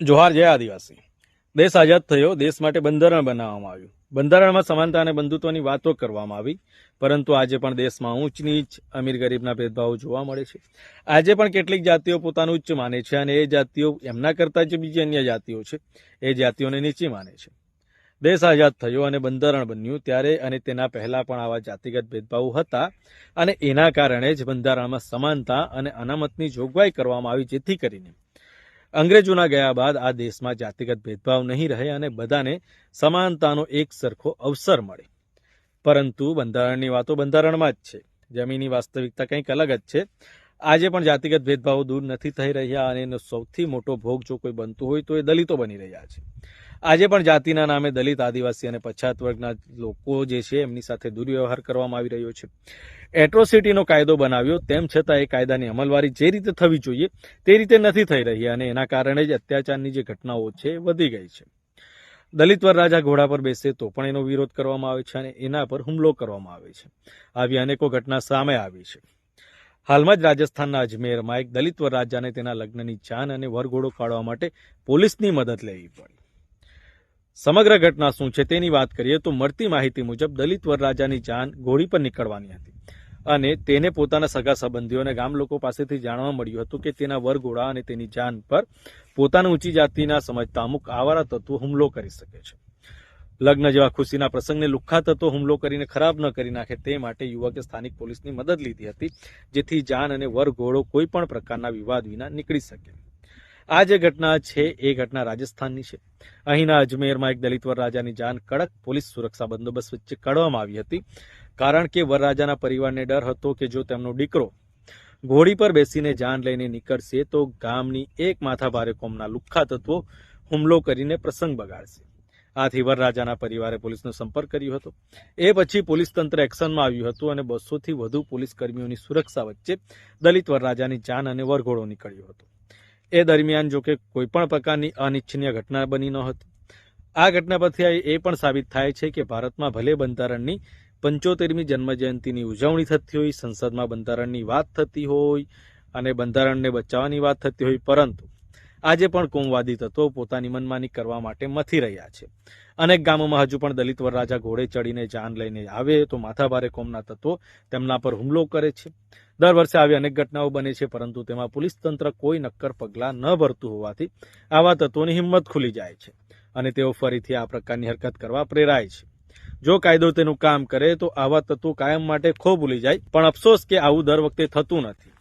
જોહાર જય આદિવાસી. દેશ આઝાદ થયો, દેશ માટે બંધારણ બનાવવામાં આવ્યું. બંધારણમાં સમાનતા અને બંધુત્વની વાતો કરવામાં આવી, પરંતુ આજે પણ દેશમાં ઊંચ નીચ અમીર ગરીબના ભેદભાવો જોવા મળે છે. આજે પણ કેટલીક જાતિઓ પોતાનું ઉચ્ચ માને છે અને એ જાતિઓ એમના કરતાં જે બીજી અન્ય જાતિઓ છે. એ જાતિઓને નીચી માને છે. દેશ આઝાદ થયો અને બંધારણ બન્યું ત્યારે અને તેના પહેલા પણ આવા જાતિગત ભેદભાવો હતા અને એના કારણે જ બંધારણમાં સમાનતા અને અનામતની જોગવાઈ કરવામાં આવી, જેથી કરીને અંગ્રેજોના ગયા બાદ આ દેશમાં જાતિગત ભેદભાવ નહીં રહે અને બધાને સમાનતાનો એક સરખો અવસર મળે. પરંતુ બંધારણની વાતો બંધારણમાં જ છે. જમીની વાસ્તવિકતા કંઈક અલગ જ છે. આજે પણ જાતિગત ભેદભાવો દૂર નથી થઈ રહ્યા અને એનો સૌથી મોટો ભોગ જો કોઈ બનતું હોય તો એ દલિતો બની રહ્યા છે. આજે પણ જાતિના નામે દલિત, આદિવાસી અને પછાત વર્ગના લોકો જે છે એમની સાથે દુર્વ્યવહાર કરવામાં આવી રહ્યો છે. એટ્રોસિટીનો કાયદો બનાવ્યો, તેમ છતાં એ કાયદાની અમલવારી જે રીતે થવી જોઈએ તે રીતે નથી થઈ રહી અને એના કારણે જ અત્યાચારની જે ઘટનાઓ છે વધી ગઈ છે. દલિત વરરાજા ઘોડા પર બેસે તો પણ એનો વિરોધ કરવામાં આવે છે અને એના પર હુમલો કરવામાં આવે છે. આવી અનેકો ઘટના સામે આવી છે. હાલમાં જ રાજસ્થાનના અજમેરમાં એક દલિત વરરાજાને તેના લગ્નની જાન અને વરઘોડો કાઢવા માટે પોલીસની મદદ લેવી પડી. સમગ્ર ઘટના શું છે તેની વાત કરીએ તો મળતી માહિતી મુજબ દલિત વરરાજાની જાન ઘોડી પર નીકળવાની હતી અને તેને પોતાના સગા સંબંધીઓ અને ગામ લોકો પાસેથી જાણવા મળ્યું હતું કે તેના વરઘોડા અને તેની જાન પર પોતાની ઊંચી જાતિના સમજતા અમુક આવારા તત્વો હુમલો કરી શકે છે. લગ્ન જેવા ખુશીના પ્રસંગને લુખ્ખા તત્વો હુમલો કરીને ખરાબ ન કરી નાખે તે માટે યુવકે સ્થાનિક પોલીસની મદદ લીધી હતી જેથી જાન અને વરઘોડો કોઈ પણ પ્રકારના વિવાદ વિના નીકળી શકે. આ જે ઘટના છે, એ ઘટના રાજસ્થાનની છે. અહીંના અજમેરમાં એક દલિત વરરાજાની જાન કડક પોલીસ સુરક્ષા બંદોબસ્ત વચ્ચે કાઢવામાં આવી હતી. કારણ કે વરરાજાના પરિવારને ડર હતો કે જો તેમનો દીકરો ઘોડી પર બેસીને જાન લઈને નીકળશે, તો ગામની એક માથાભારે કોમના લુખ્ખા તત્વો હુમલો કરીને પ્રસંગ બગાડશે. આથી વરરાજાના પરિવારે પોલીસનો સંપર્ક કર્યો હતો. એ પછી પોલીસ તંત્ર એક્શનમાં આવ્યું હતું અને બસોથી વધુ પોલીસ કર્મીઓની સુરક્ષા વચ્ચે દલિત વરરાજાની જાન અને વરઘોડો નીકળ્યો હતો. એ દરમિયાન જો કે કોઈ પણ પ્રકારની અનિચ્છનીય ઘટના બની નહોતી આ ઘટના પરથી એ પણ સાબિત થાય છે કે ભારતમાં ભલે બંધારણની પંચોતેરમી જન્મજયંતિની ઉજવણી થતી હોય, સંસદમાં બંધારણની વાત થતી હોય અને બંધારણને બચાવવાની વાત થતી હોય, પરંતુ આજે પણ કોમવાદી તત્વો પોતાની મનમાની કરવા માટે મથી રહ્યા છે. અનેક ગામોમાં હજુ પણ દલિત વરરાજા ઘોડે ચડીને જાન લઈને આવે તો માથાભારે કોમના તત્વો તેમના પર હુમલો કરે છે. દર વર્ષે આવી અનેક ઘટનાઓ બને છે, પરંતુ તેમાં પોલીસ તંત્ર કોઈ નક્કર પગલાં ન ભરતું હોવાથી આવા તત્વોની હિંમત ખુલી જાય છે અને તેઓ ફરીથી આ પ્રકારની હરકત કરવા પ્રેરાય છે. જો કાયદો તેનું કામ કરે તો આવા તત્વો કાયમ માટે ખો ભૂલી જાય, પણ અફસોસ કે આવું દર વખતે થતું નથી.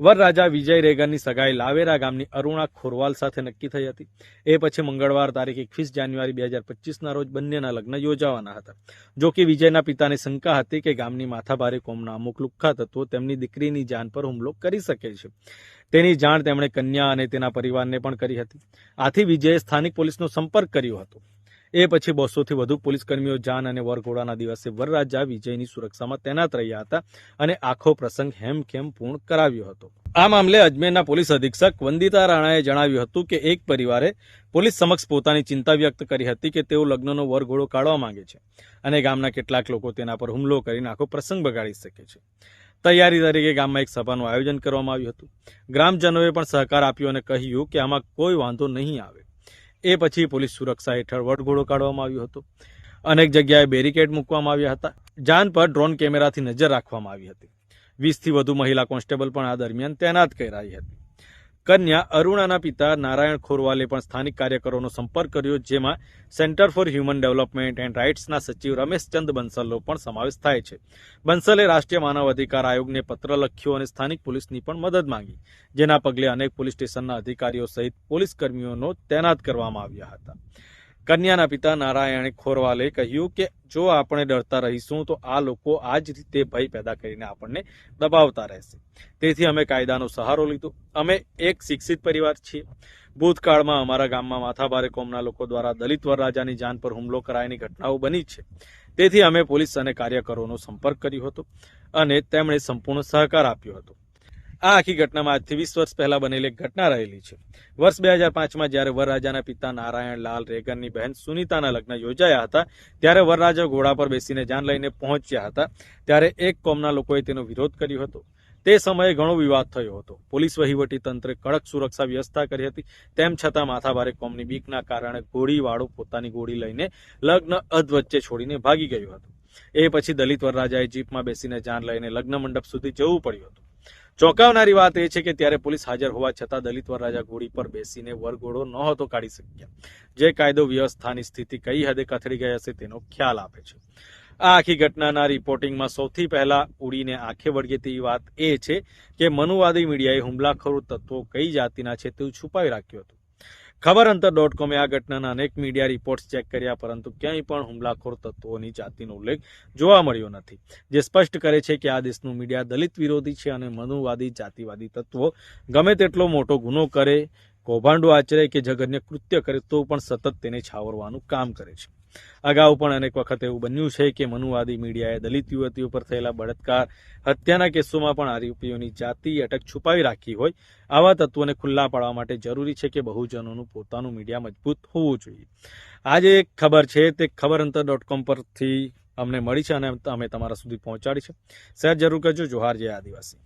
વરરાજા વિજય રેગનની સગાઈ લાવેરા ગામની અરુણા ખોરવાલ સાથે નક્કી થઈ હતી. એ પછી મંગળવાર તારીખ એકવીસ જાન્યુઆરી બે હજાર પચીસના રોજ બંનેના લગ્ન યોજાવાના હતા. જો કે વિજયના પિતાને શંકા હતી કે ગામની માથાભારે કોમના અમુક લુખ્ખા તત્વો તેમની દીકરીની જાન પર હુમલો કરી શકે છે. તેની જાણ તેમણે કન્યા અને તેના પરિવારને પણ કરી હતી. આથી વિજયે સ્થાનિક પોલીસનો સંપર્ક કર્યો હતો. એ પછી બસોથી વધુ પોલીસ કર્મીઓ જાન અને વરઘોડાના દિવસે વરરાજા વિજયની સુરક્ષામાં તૈનાત રહ્યા હતા અને આખો પ્રસંગ હેમખેમ પૂર્ણ કરાવ્યો હતો. આ મામલે અજમેરના પોલીસ અધિક્ષક વંદિતા રાણાએ જણાવ્યું હતું કે એક પરિવારે પોલીસ સમક્ષ પોતાની ચિંતા વ્યક્ત કરી હતી કે તેઓ લગ્નનો વરઘોડો કાઢવા માંગે છે અને ગામના કેટલાક લોકો તેના પર હુમલો કરીને આખો પ્રસંગ બગાડી શકે છે. તૈયારી તરીકે ગામમાં એક સભાનું આયોજન કરવામાં આવ્યું હતું. ગ્રામજનોએ પણ સહકાર આપ્યો અને કહ્યું કે આમાં કોઈ વાંધો નહીં આવે. એ પછી પોલીસ સુરક્ષા હેઠળ વટઘોડો કાઢવામાં આવ્યો હતો. અનેક જગ્યાએ બેરિકેડ મૂકવામાં આવ્યા હતા. જાન પર ડ્રોન કેમેરાથી નજર રાખવામાં આવી હતી. વીસથી વધુ મહિલા કોન્સ્ટેબલ પણ આ દરમિયાન તૈનાત કરાઈ હતી. કન્યા અરુણાના પિતા નારાયણ ખોરવાલે પણ સ્થાનિક કાર્યકરોનો સંપર્ક કર્યો, જેમાં centre for human development and રાઇટ્સના સચિવ રમેશચંદ બંસલનો પણ સમાવેશ થાય છે. બંસલે રાષ્ટ્રીય માનવ અધિકાર આયોગને પત્ર લખ્યો અને સ્થાનિક પોલીસની પણ મદદ માંગી, જેના પગલે અનેક પોલીસ સ્ટેશનના અધિકારીઓ સહિત પોલીસ કર્મીઓનો તૈનાત કરવામાં આવ્યા હતા. કન્યાના પિતા નારાયણે ખોરવાલે કહ્યું કે, જો આપણે ડરતા રહીશું, તો આ લોકો આ જ રીતે ભય પેદા કરીને આપણને દબાવતા રહેશે. તેથી અમે કાયદાનો સહારો લીધો. અમે એક શિક્ષિત પરિવાર છીએ. ભૂતકાળમાં અમારા ગામમાં માથાભારે કોમના લોકો દ્વારા દલિત વરરાજાની જાન પર હુમલો કરાયની ઘટનાઓ બની છે. તેથી અમે પોલીસ અને કાર્યકરોનો સંપર્ક કર્યો હતો અને તેમણે સંપૂર્ણ સહકાર આપ્યો હતો. આ આખી ઘટનામાં આજથી વીસ વર્ષ પહેલા બનેલી ઘટના રહેલી છે. વર્ષ બે હજાર પાંચમાં જ્યારે વરરાજાના પિતા નારાયણ લાલ રેગનની બહેન સુનીતાના લગ્ન યોજાયા હતા, ત્યારે વરરાજા ઘોડા પર બેસીને જાન લઈને પહોંચ્યા હતા. ત્યારે એક કોમના લોકોએ તેનો વિરોધ કર્યો હતો. તે સમયે ઘણો વિવાદ થયો હતો. પોલીસ વહીવટી તંત્રે કડક સુરક્ષા વ્યવસ્થા કરી હતી. તેમ છતાં માથાભારે કોમની બીકના કારણે ગોળીવાળો પોતાની ગોળી લઈને લગ્ન અધવચ્ચે છોડીને ભાગી ગયો હતો. એ પછી દલિત વરરાજાએ જીપમાં બેસીને જાન લઈને લગ્ન મંડપ સુધી જવું પડ્યું હતું. ચોંકાવનારી વાત એ છે કે ત્યારે પોલીસ હાજર હોવા છતાં દલિત વરરાજા ઘોડી પર બેસીને વરઘોડો નહોતો કાઢી શક્યા. જે કાયદો વ્યવસ્થાની સ્થિતિ કઈ હદે કથળી ગઈ હશે તેનો ખ્યાલ આપે છે. આ આખી ઘટનાના રિપોર્ટિંગમાં સૌથી પહેલા ઉડીને આંખે વળગે તેવી વાત એ છે કે મનુવાદી મીડિયાએ હુમલાખોર તત્વો કઈ જાતિના છે તેવું છુપાવી રાખ્યું હતું. ખબર અંતર ડોટ કોમે આ ઘટનાના અનેક મીડિયા રિપોર્ટ્સ ચેક કર્યા, પરંતુ ક્યાંય પણ હુમલાખોર તત્વોની જાતિનો ઉલ્લેખ જોવા મળ્યો નથી. જે સ્પષ્ટ કરે છે કે આ દેશનું મીડિયા દલિત વિરોધી છે અને મનુવાદી, જાતિવાદી તત્વો ગમે તેટલો મોટો ગુનો કરે કૌભાંડો આચરે કે જઘન્ય કૃત્ય કરે તો પણ સતત તેને છાવરવાનું કામ કરે છે. અગાઉ પણ અનેક વખત એવું બન્યું છે કે મનુવાદી મીડિયાએ દલિત યુવતીઓ પર થયેલા બળાત્કાર, હત્યાના કેસોમાં પણ આરોપીઓની જાતિ અટક છુપાવી રાખી હોય, આવા તત્વોને ખુલ્લા પાડવા માટે જરૂરી છે કે બહુજનોનું પોતાનું મીડિયા મજબૂત હોવું જોઈએ. આજે એક ખબર છે, તે ખબર અંતર ડોટ કોમ પરથી અમને મળી છે અને અમે તમારા સુધી પહોંચાડી છે. શેર જરૂર કરજો. જોહાર જય આદિવાસી.